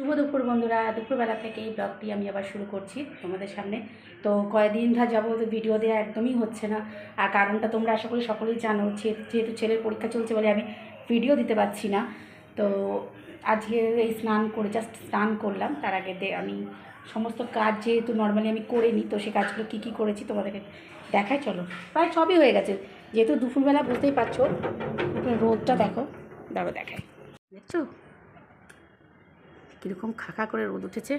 শুভ দুপুর বন্ধুরা, দুপুরবেলা থেকে এই ব্লগটি আমি আবার শুরু করছি তোমাদের সামনে। তো কয়েকদিন ধা যাব ভিডিও দেওয়া একদমই হচ্ছে না। আর কারণটা তোমরা আশা করি সকলেই জানো যেহেতু ছেলের পরীক্ষা চলছে বলে আমি ভিডিও দিতে পারছি না। তো আজকে এই স্নান করে জাস্ট স্নান করলাম। তার আগে আমি সমস্ত কাজ যেহেতু নর্মালি আমি করে নিই তো সেই কাজগুলো কী কী করেছি তোমাদেরকে দেখাই, চলো। প্রায় সবই হয়ে গেছে। যেহেতু দুপুরবেলা বুঝতেই পারছ, রোদটা দেখো দাঁড়ো দেখাই। দেখছ? কীরকম খাখা করে রোদ উঠেছে।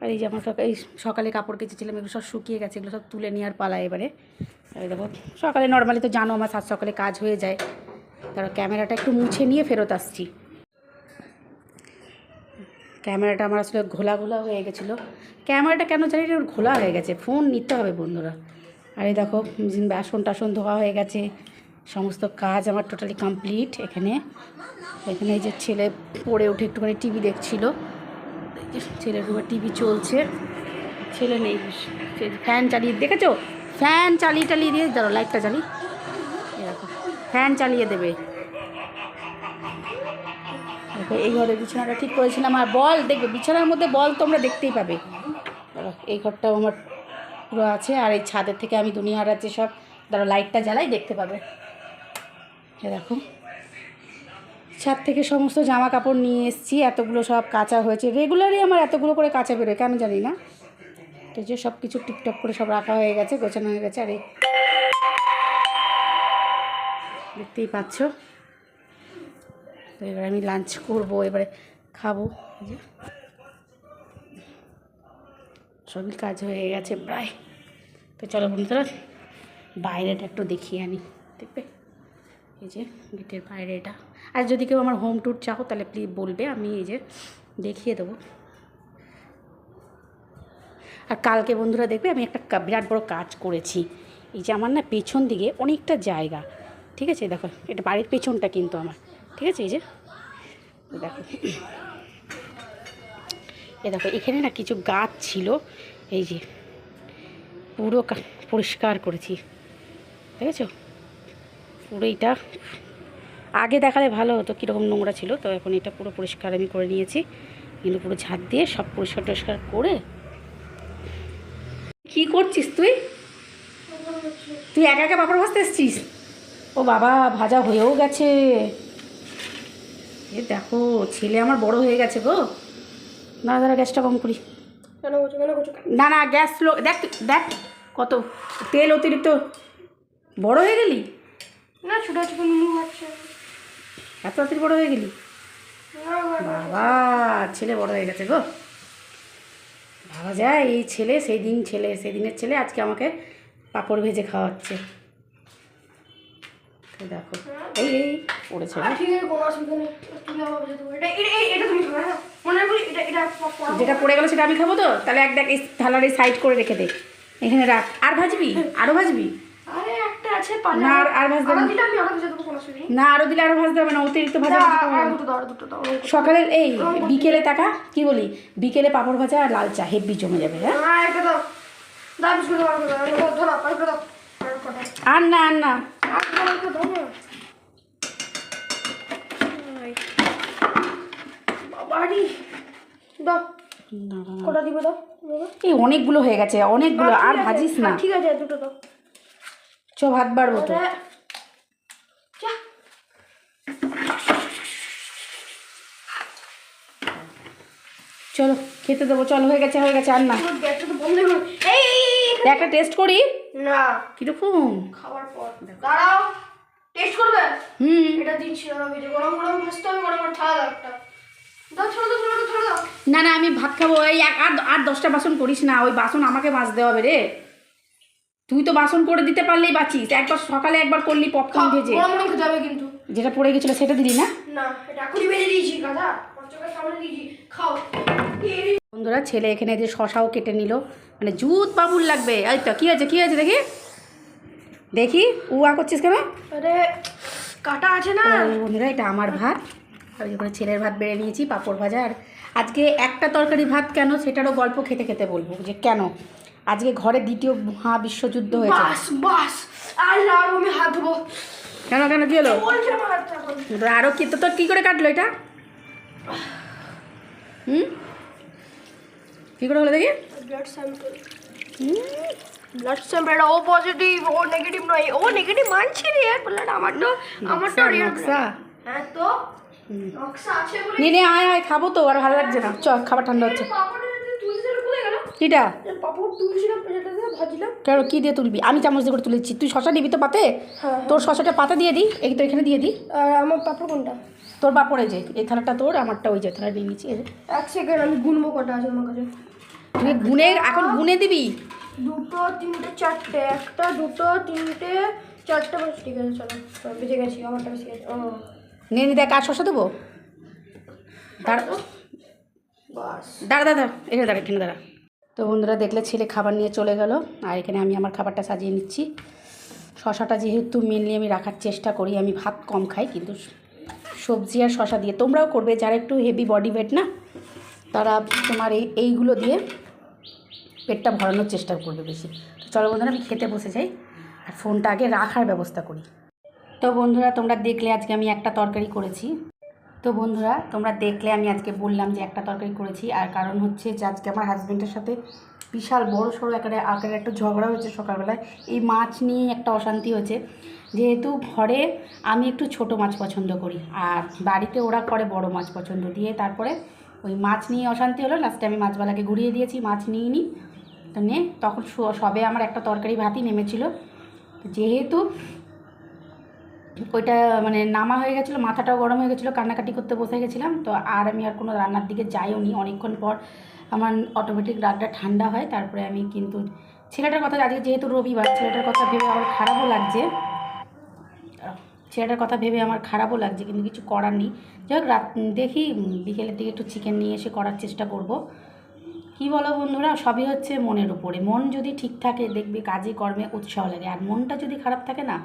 আর এই যে আমার সকালে এই সকালে কাপড় কেচেছিলাম, এগুলো সব শুকিয়ে গেছে, এগুলো সব তুলে নেওয়ার পালা এবারে। আর দেখো, সকালে নর্মালি তো জানো আমার সাত সকালে কাজ হয়ে যায়। তারপর ক্যামেরাটা একটু মুছে নিয়ে ফেরত আসছি। ক্যামেরাটা আমার আসলে ঘোলা ঘোলা হয়ে গেছিল। ক্যামেরাটা কেন জানি ঘোলা হয়ে গেছে, ফোন নিতে হবে বন্ধুরা। আর এই দেখো বাসন টাসন ধোয়া হয়ে গেছে। সমস্ত কাজ আমার টোটালি কমপ্লিট এখানে। এখানে এই যে ছেলে পড়ে উঠে একটুখানি টিভি দেখছিল। ছেলের টিভি চলছে। ছেলে নেই। ফ্যান চালিয়ে, দেখেছ? ফ্যান চালিয়ে টালিয়ে দিয়ে দাঁড়ো লাইটটা জ্বালি। এরকম। ফ্যান চালিয়ে দেবে। এই ঘরে বিছানাটা ঠিক করেছিলাম আর বল, দেখবে, বিছানার মধ্যে বল তোমরা দেখতেই পাবে। এই ঘরটাও আমার পুরো আছে। আর এই ছাদের থেকে আমি দুনিয়ার আছে সব লাইটটা জ্বালাই, দেখতে পাবে। দেখো। ছাদ থেকে সমস্ত জামা কাপড় নিয়ে এসেছি, এতগুলো সব কাঁচা হয়েছে। রেগুলারই আমার এতগুলো করে কাঁচা বেরোয়, কেন জানি না? তো যে সব কিছু টিপটপ করে সব রাখা হয়ে গেছে, গোছানো হয়ে গেছে, আর এই দেখতেই পাচ্ছ। তো এবারে আমি লাঞ্চ করব, এবারে খাব। সবই কাজ হয়ে গেছে প্রায়। তো চলো বন্ধুরা, বাইরেটা একটু দেখিয়ে আনি, দেখবে? এই যে গেটের বাইরে এটা। আর যদি কেউ আমার হোম ট্যুর চাও, তাহলে প্লিজ বলবে, আমি এই যে দেখিয়ে দেবো। আর কালকে বন্ধুরা দেখবে, আমি একটা বিরাট বড় কাজ করেছি। এই যে আমার না পেছন দিকে অনেকটা জায়গা, ঠিক আছে? দেখো, এটা বাড়ির পেছনটা কিন্তু আমার, ঠিক আছে? এই যে দেখো। এ দেখো, এখানে না কিছু গাছ ছিল, এই যে পুরো পরিষ্কার করেছি, দেখেছ? পুরো এইটা আগে দেখালে ভালো হতো কীরকম নোংরা ছিল তো এখন এটা পুরো পরিষ্কার আমি করে নিয়েছি। কিন্তু পুরো ঝাঁট দিয়ে সব পরিষ্কার টরিষ্কার করে কি করছিস তুই? তুই একা একা পাপড় ভাজতে এসছিস? ও বাবা ভাজা হয়েও গেছে। এ দেখো ছেলে আমার বড় হয়ে গেছে গো। না দাঁড়া গ্যাসটা কম করি। না না গ্যাস লো দেখ দেখ কত তেল অতিরিক্ত। বড় হয়ে গেলি? না ছোটো ছোটো নুনু খাচ্ছে এত তাড়াতাড়ি বড় হয়ে গেলি? না, না, বাবা ছেলে বড় হয়ে গেছে গো। ভাবা যায় এই ছেলে সেই দিন ছেলে সেই দিনের ছেলে আজকে আমাকে পাঁপড় ভেজে খাওয়াচ্ছে। দেখো এই এই পড়েছে। হ্যাঁ। যেটা পড়ে গেল সেটা আমি খাব তো? তাহলে এক দেখ এই থালার এই সাইড করে রেখে দে। এখানে রাখ। আর ভাজবি? আরও ভাজবি? আছে না, আর- আর ভাজতে আরও হবে। দিলে আমি আরও বুঝে দেবো কোনো অসুবিধা না আরও দিলে আরও ভাজতে হবে না অতিরিক্ত ভাজা ভাজি করব আর না। দুটো দাও দুটো দাও। সকালের এই বিকেলে টাকা কি বলি? বিকেলে পাঁপড় ভাজা আর লাল চা হেব্বি জমে যাবে হ্যাঁ? হ্যাঁ দাও। দাও বিস্কুট দাও আরেকটা দাও আরেকটা দাও ধরো আরেকটা দাও। আর না আর না। দাও, কটা দিবে দাও। এই অনেকগুলো হয়ে গেছে অনেকগুলো আর ভাজিস না। ঠিক আছে দুটো দাও। চ ভাত বাড়বো তো চলো খেতে দেবো। চল হয়ে গেছে হয়ে গেছে আর না। একটা টেস্ট করি? না। কীরকম? খাবার পর। দাঁড়াও। টেস্ট করবে? হুম। এটা দিচ্ছি গরম গরম ভাজতে হবে গরম গরম একটা। না না আমি ভাত খাব। এই এক আর আর দশটা বাসন করিস না ওই বাসন আমাকে মাজতে হবে রে। তুই তো বাসন করে দিতে পারলেই বাঁচিস। একবার সকালে একবার করলি পপকর্ন ভেজে। হবে কিন্তু। যেটা পড়ে গেছিল সেটা দিলি না? না এটা এখনই ভেজে দিয়েছি গাধা। আমার চোখের সামনে দিয়েছি। খাও। বন্ধুরা ছেলে এখানে যে শশাও কেটে নিল। মানে জুত বাবুর লাগবে। এই তো কী হয়েছে কী হয়েছে দেখি? দেখি উয়া করছিস কেন? আরে কাটা আছে না। বন্ধুরা এটা আমার ভাত। আমি যখন ছেলের ভাত বেড়ে নিয়েছি পাঁপড় ভাজা। আর আজকে একটা তরকারি ভাত কেন? সেটারও গল্প খেতে খেতে বলব যে কেন? আজকে ঘরে দ্বিতীয় মহা বিশ্বযুদ্ধ হয়েছে। বাস আর আমি হাত কেন কেন কি হলো? আরও কি তো তোর কী করে কাটলো এটা? হুম? কি করে হলো দেখি? ব্লাড স্যাম্পল হুম, blood sample O positive O negative নয় ও নেগেটিভ মানছি রে ব্লাড আমার তো আমার তো নকশা। হ্যাঁ তো? নকশা আছে বলে নে নে আয় আয় খাব তো আর ভালো লাগছে না। চ খাবার ঠান্ডা হচ্ছে পাপড়ে তুলছিলাম কোথায় গেল কিটা? পাপড় তুলছিলাম দিয়ে কেন কী দিয়ে তুলবি? আমি চামচ দিয়ে করে তুলেছি। তুই শশা নিবি তো পাতে? হ্যাঁ। তোর শশাটা পাতা দিয়ে দিই এই তো এখানে দিয়ে দিই আর আমার পাপড় কোনটা? তোর বাপড়ে যে এই থালাটা তোর আমারটা ওই যে থালা নিয়ে নিচ্ছি। এক সেকেন্ড আমি গুনবো কটা আছে আমার কাছে। তুই গুনে এখন গুনে দিবি? দুটো তিনটে চারটে একটা দুটো তিনটে চারটে পাঁচ ঠিক আছে চলো। বেঁচে গেছি আমারটা বেঁচে গেছে। ও। নিয়ে নি দেখ আর শশা দেবো? দাঁড়া দাঁড়া দাঁড়া এখানে দাঁড়া এখানে দাঁড়া। তো বন্ধুরা দেখলে ছেলে খাবার নিয়ে চলে গেল। আর এখানে আমি আমার খাবারটা সাজিয়ে নিচ্ছি। শশাটা যেহেতু মেনলি আমি রাখার চেষ্টা করি, আমি ভাত কম খাই, কিন্তু সবজি আর শশা দিয়ে। তোমরাও করবে, যারা একটু হেভি বডি ওয়েট না, তারা তোমার এই, এইগুলো দিয়ে পেটটা ভরানোর চেষ্টা করবে বেশি। তো চলো বন্ধুরা, আমি খেতে বসে যাই। আর ফোনটা আগে রাখার ব্যবস্থা করি। তো বন্ধুরা, তোমরা দেখলে আজকে আমি একটা তরকারি করেছি। তো বন্ধুরা, তোমরা দেখলে আমি আজকে বললাম যে একটা তরকারি করেছি, আর কারণ হচ্ছে যে আজকে আমার হাজব্যান্ডের সাথে বিশাল বড় সড়ো আকারে আকারে একটা ঝগড়া হয়েছে সকালবেলায়। এই মাছ নিয়ে একটা অশান্তি হয়েছে। যেহেতু ঘরে আমি একটু ছোট মাছ পছন্দ করি, আর বাড়িতে ওরা করে বড় মাছ পছন্দ। দিয়ে তারপরে ওই মাছ নিয়ে অশান্তি হলো। লাস্টে আমি মাছবালাকে ঘুরিয়ে দিয়েছি, মাছ নিয়ে নিই তো নিয়ে তখন সবে আমার একটা তরকারি ভাতই নেমেছিল। যেহেতু ওইটা মানে নামা হয়ে গেছিল, মাথাটাও গরম হয়ে গেছিল, কান্নাকাটি করতে বসে গেছিলাম। তো আর আমি আর কোনো রান্নার দিকে যাইও নি অনেকক্ষণ পর আমার অটোমেটিক রাতটা ঠান্ডা হয়, তারপরে আমি কিন্তু ছেলেটার কথা আজকে যেহেতু রবিবার, ছেলেটার কথা ভেবে আমার খারাপও লাগছে। ছেলেটার কথা ভেবে আমার খারাপও লাগছে, কিন্তু কিছু করার নেই। যাই হোক, রাত, দেখি বিকেলের দিকে একটু চিকেন নিয়ে এসে করার চেষ্টা করব। কি বলো বন্ধুরা, সবই হচ্ছে মনের উপরে। মন যদি ঠিক থাকে, দেখবে কাজে, কর্মে উৎসাহ লাগে। আর মনটা যদি খারাপ থাকে না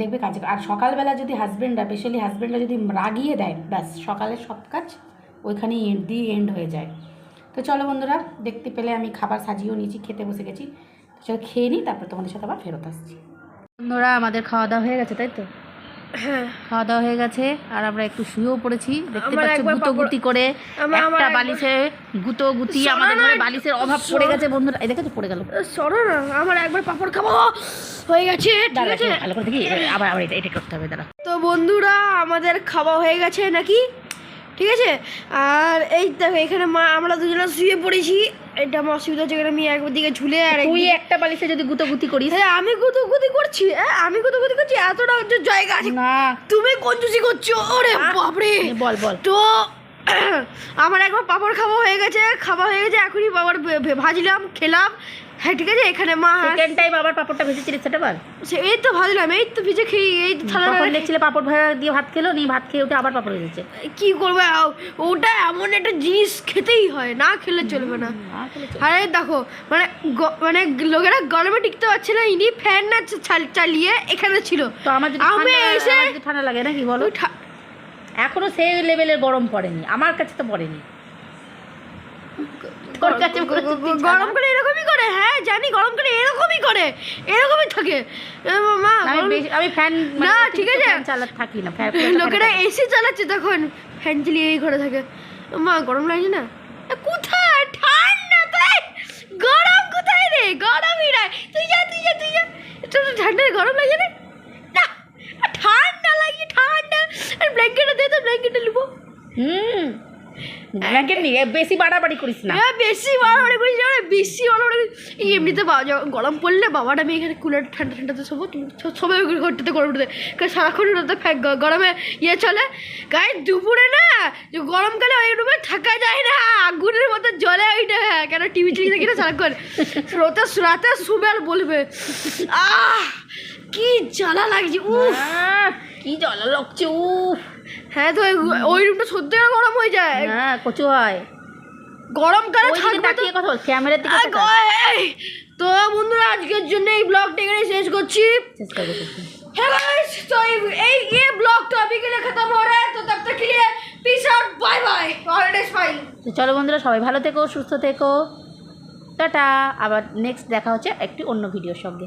দেখবে কাজে আর সকালবেলা যদি হাজব্যান্ডরা স্পেশালি হাজব্যান্ডরা যদি রাগিয়ে দেয়, ব্যাস, সকালের সব কাজ ওইখানেই এন্ড দিয়ে এন্ড হয়ে যায়। তো চলো বন্ধুরা, দেখতে পেলে আমি খাবার সাজিয়েও নিয়েছি, খেতে বসে গেছি। তো চলো খেয়ে নিই, তারপর তোমাদের সাথে আবার ফেরত আসছি। বন্ধুরা, আমাদের খাওয়া দাওয়া হয়ে গেছে, তাই তো? খাওয়া দাওয়া হয়ে গেছে আর আমরা একটু শুয়েও পড়েছি। দেখতে পাচ্ছ গুতো গুতি করে একটা বালিশে গুতো গুতি আমাদের ঘরে বালিশের অভাব পড়ে গেছে বন্ধুরা। এই দেখো তো পড়ে গেল। সরো না আমার একবার পাপড় খাব। হয়ে গেছে ঠিক দাঁড়া আছে? ভালো করে দেখি। আবার আবার এটা এটা করতে হবে দাঁড়া তো বন্ধুরা আমাদের খাওয়া হয়ে গেছে নাকি? ঠিক আছে? আর এই দেখো এখানে মা আমরা দুজনে শুয়ে পড়েছি। এটা আমার অসুবিধা হচ্ছে আমি একদিকে ঝুলে আর তুই একটা বালিশে যদি গুতো গুতি করিস। হ্যাঁ আমি গুতুগুতি করছি হ্যাঁ আমি গুতুগুতি করছি এতটা হচ্ছে জায়গা আছে। না। তুমি কঞ্জুসি করছ? ওরে বাপরে। বল বল। তো আমার একবার পাপড় খাওয়া হয়ে গেছে খাওয়া হয়ে গেছে এখনই পাপড় ভাজলাম খেলাম। হ্যাঁ ঠিক আছে এখানে মা সেকেন্ড টাইম আবার পাপড়টা ভেজেছিলিস সেটা বল। সে- এই তো ভাজলাম এই তো ভিজে খেয়ে এই তো থালা তখন দেখছিলে পাপড় ভাজা দিয়ে ভাত খেলো নিয়ে ভাত খেয়ে উঠে আবার পাপড় ভেজেছে। কি করবে ওটা এমন একটা জিনিস খেতেই হয় না খেলে চলবে না। না। আরে দেখো মানে মানে লোকেরা গরমে টিকতে পারছে না ইনি ফ্যান না চালিয়ে এখানে ছিল। তো আমার যদি আমি ঠান্ডা- এসে- ঠান্ডা লাগে নাকি বলো? এখনও সেই লেভেলের গরম পড়েনি আমার কাছে তো পড়েনি। তোর কাছে গ- গ- গ- গরমকালে এরকমই করে হ্যাঁ জানি গরমকালে এরকমই করে এরকমই থাকে। মা আমি গরম- ফ্যান না, ঠিক আছে। চালাতে থাকি না লোকেরা এসি চালাচ্ছে তখন ফ্যান চালিয়ে এই ঘরে থাকে। মা গরম লাগছে না? কোথায়? ঠান্ডা তাই গরম কোথায় রে? গরমই নাই। তুই যা তুই যা তুই যা। তোর ঠান্ডা গরম লাগছে না? না ঠান্ডা লাগছে ঠান্ডা। আর ব্ল্যাঙ্কেটটা দে তো ব্ল্যাঙ্কেটটা নিবো হুম। নিয়ে বেশি বাড়াবাড়ি করিস না। হ্যাঁ বেশি বাড়াবাড়ি করিস না বেশি বাড়াবাড়ি এমনিতে বাবা গরম পড়লে বাবাটা আমি এখানে কুলার ঠান্ডা ঠান্ডাতে শোবো সবাই ওই ঘরটাতে গরম উঠতে কারণ সারাক্ষণ ওটাতে গ- গরমে ইয়ে চলে। গায়ে দুপুরে না যে গরমকালে ওই রুমে থাকা যায় না আগুনের মতো জলে ওইটা হ্যাঁ কেন টিভি চালিয়ে থাকি না সারাক্ষণ? রাতে রাতে আর বলবে আহ কি জ্বালা লাগছে উফ! কি জল লাগছে উফ। হ্যাঁ তো ওই রুমটা সত্যি গরম হয়ে যায়। হ্যাঁ কচু হয়। গরম কালে থাকবে কথা ক্যামেরার দিকে তো বন্ধুরা আজকের জন্য এই ব্লগটা এখানে শেষ করছি। শেষ করে তো। এই এই ব্লগ টপিকে লেখা তো পড়ে তো তব তক লিয়ে peace out bye bye already file তো চলো বন্ধুরা সবাই ভালো থেকো সুস্থ থেকো। টাটা আবার নেক্সট দেখা হচ্ছে একটি অন্য ভিডিওর সঙ্গে।